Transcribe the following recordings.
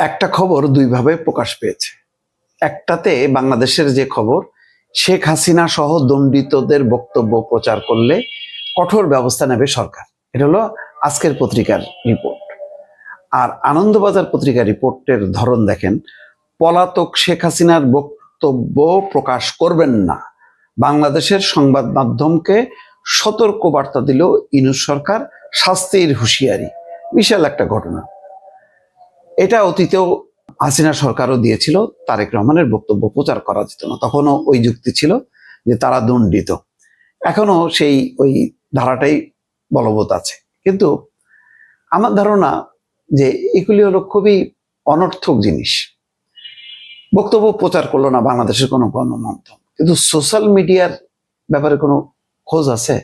একটা খবর দুইভাবে প্রকাশ পেয়েছে। একটাতে বাংলাদেশের যে খবর, শেখ হাসিনা সহ দণ্ডিতদের বক্তব্য প্রচার করলে কঠোর ব্যবস্থা নেবে সরকার। এটা হলো আজকের পত্রিকার রিপোর্ট। আর আনন্দবাজার পত্রিকার রিপোর্টের ধরন দেখেন, পলাতক শেখ হাসিনার বক্তব্য প্রকাশ করবেন না। বাংলাদেশের সংবাদ মাধ্যমকে সতর্ক বার্তা দিল ইনুস সরকার, শাস্তির হুঁশিয়ারি। বিশাল একটা ঘটনা। এটা অতীতেও হাসিনা সরকারও দিয়েছিল, তারেক রহমানের বক্তব্য প্রচার করা যেত না। তখনও ওই যুক্তি ছিল যে তারা দণ্ডিত। এখনও সেই ওই ধারাটাই বলবৎ আছে। কিন্তু আমার ধারণা যে এগুলি হলো খুবই অনর্থক জিনিস। বক্তব্য প্রচার করল না বাংলাদেশের কোনো গণমাধ্যম। কিন্তু সোশ্যাল মিডিয়ার ব্যাপারে কোনো খোঁজ আছে?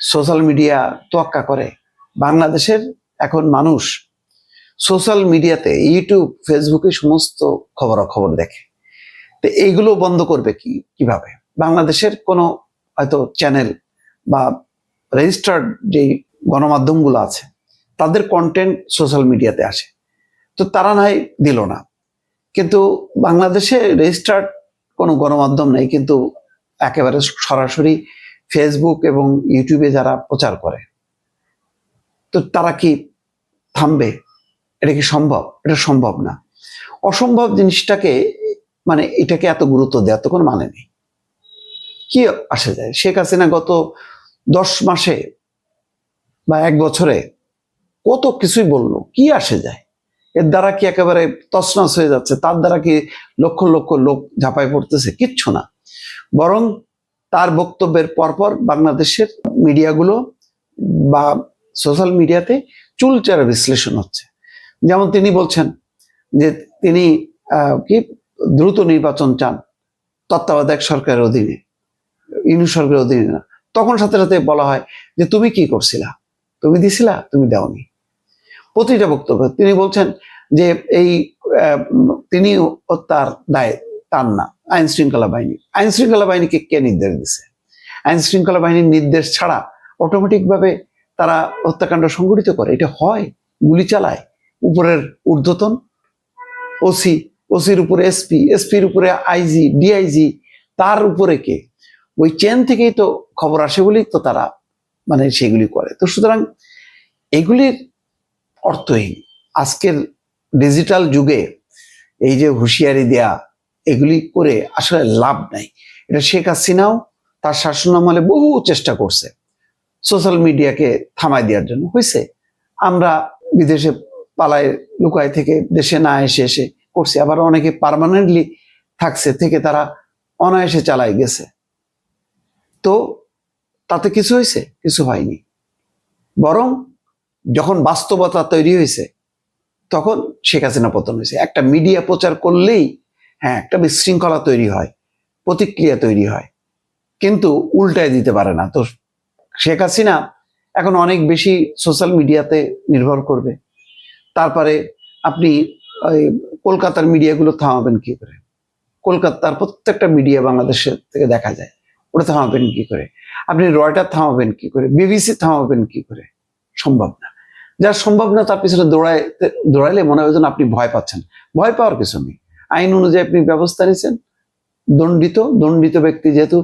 সোশ্যাল মিডিয়া তোয়াক্কা করে। বাংলাদেশের এখন মানুষ সোশ্যাল মিডিয়াতে, ইউটিউব, ফেসবুকে সমস্ত খবরাখবর দেখে। তো এইগুলো বন্ধ করবে কি, কীভাবে? বাংলাদেশের কোনো হয়তো চ্যানেল বা রেজিস্টার্ড যেই গণমাধ্যমগুলো আছে, তাদের কন্টেন্ট সোশ্যাল মিডিয়াতে আসে। তো তারা নাই, দিল না। কিন্তু বাংলাদেশে রেজিস্টার্ড কোনো গণমাধ্যম নেই, কিন্তু একেবারে সরাসরি ফেসবুক এবং ইউটিউবে যারা প্রচার করে, তো তারা কি থামবে? এটা কি সম্ভব? এটা সম্ভব না। অসম্ভব জিনিসটাকে মানে এটাকে এত গুরুত্ব দেওয়ার তো কোনো মানে নেই। কি আসে যায়? শেখ হাসিনা গত দশ মাসে বা এক বছরে কত কিছুই বলল। কি আসে যায়? এর দ্বারা কি একেবারে তছনছ হয়ে যাচ্ছে? তার দ্বারা কি লক্ষ লক্ষ লোক ঝাঁপায় পড়তেছে? কিচ্ছু না। বরং তার বক্তব্যের পরপর বাংলাদেশের মিডিয়াগুলো বা সোশ্যাল মিডিয়াতে চুলচারা বিশ্লেষণ হচ্ছে। যেমন তিনি বলছেন যে তিনি কি দ্রুত নির্বাচন চান, তত্ত্বাবধায়ক সরকারের অধীনে, ইনু সরকারের অধীনে না। তখন সাথে সাথে বলা হয় যে তুমি কি করছিলা? তুমি দিছিলা? তুমি দাওনি। প্রতিটা বক্তব্য তিনি বলছেন যে এই তিনি তার দায়, তার না, আইন শৃঙ্খলা বাহিনী। আইন শৃঙ্খলা বাহিনীকে কে নির্দেশ দিছে? আইন শৃঙ্খলা বাহিনীর নির্দেশ ছাড়া অটোমেটিক ভাবে তারা হত্যাকাণ্ড সংঘটিত করে। এটা হয়, গুলি চালায়। উপরের ঊর্ধ্বতন ওসি ওসির উপরে এসপি এসপির উপরে আইজি ডিআইজি তার উপরে কে? ওই চেন থেকেই তো খবর আসে বলেই তো তারা মানে সেগুলি করে। তো সুতরাং এগুলির অর্থহীন। আজকের ডিজিটাল যুগে এই যে হুঁশিয়ারি দেয়া, এগুলি করে আসলে লাভ নাই। এটা শেখ হাসিনাও তার শাসন শাসনামলে বহু চেষ্টা করছে। সোশ্যাল মিডিয়াকে থামাই দেওয়ার জন্য। হয়েছে আমরা বিদেশে পালায় লুকায় থেকে দেশে না এসে এসে করছে। আবার অনেকে পার্মানেন্টলি থাকছে থেকে তারা অনায়াসে চালায় গেছে। তো তাতে কিছু হয়েছে? কিছু হয়নি। বরং যখন বাস্তবতা তৈরি হয়েছে, তখন শেখ হাসিনা পতন হয়েছে। একটা মিডিয়া প্রচার করলেই হ্যাঁ একটা বিশৃঙ্খলা তৈরি হয়, প্রতিক্রিয়া তৈরি হয়। কিন্তু উল্টায় দিতে পারে না। তো শেখ হাসিনা এখন অনেক বেশি সোশ্যাল মিডিয়াতে নির্ভর করবে। তারপরে আপনি কলকাতার মিডিয়াগুলো থামাবেন কি করে? কলকাতার প্রত্যেকটা মিডিয়া বাংলাদেশের থেকে দেখা যায়। ওটা থামাবেন কি করে? আপনি রয়টার থামাবেন কি করে? বিবিসি থামাবেন কি করে? সম্ভব না। যা সম্ভব না তার পিছনে দৌড়ায়, দৌড়াইলে মনে হয় যেন আপনি ভয় পাচ্ছেন। ভয় পাওয়ার কিছু নেই। আইন অনুযায়ী আপনি ব্যবস্থা নিয়েছেন। দণ্ডিত দণ্ডিত ব্যক্তি যেহেতু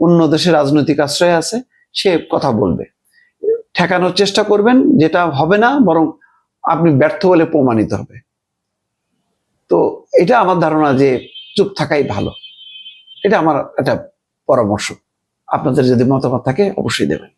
অন্য দেশে রাজনৈতিক আশ্রয় আছে, সে কথা বলবে। ঠেকানোর চেষ্টা করবেন, যেটা হবে না, বরং আপনি ব্যর্থ বলে প্রমাণিত হবে। তো এটা আমার ধারণা যে চুপ থাকাই ভালো। এটা আমার একটা পরামর্শ। আপনাদের যদি মতামত থাকে, অবশ্যই দেবেন।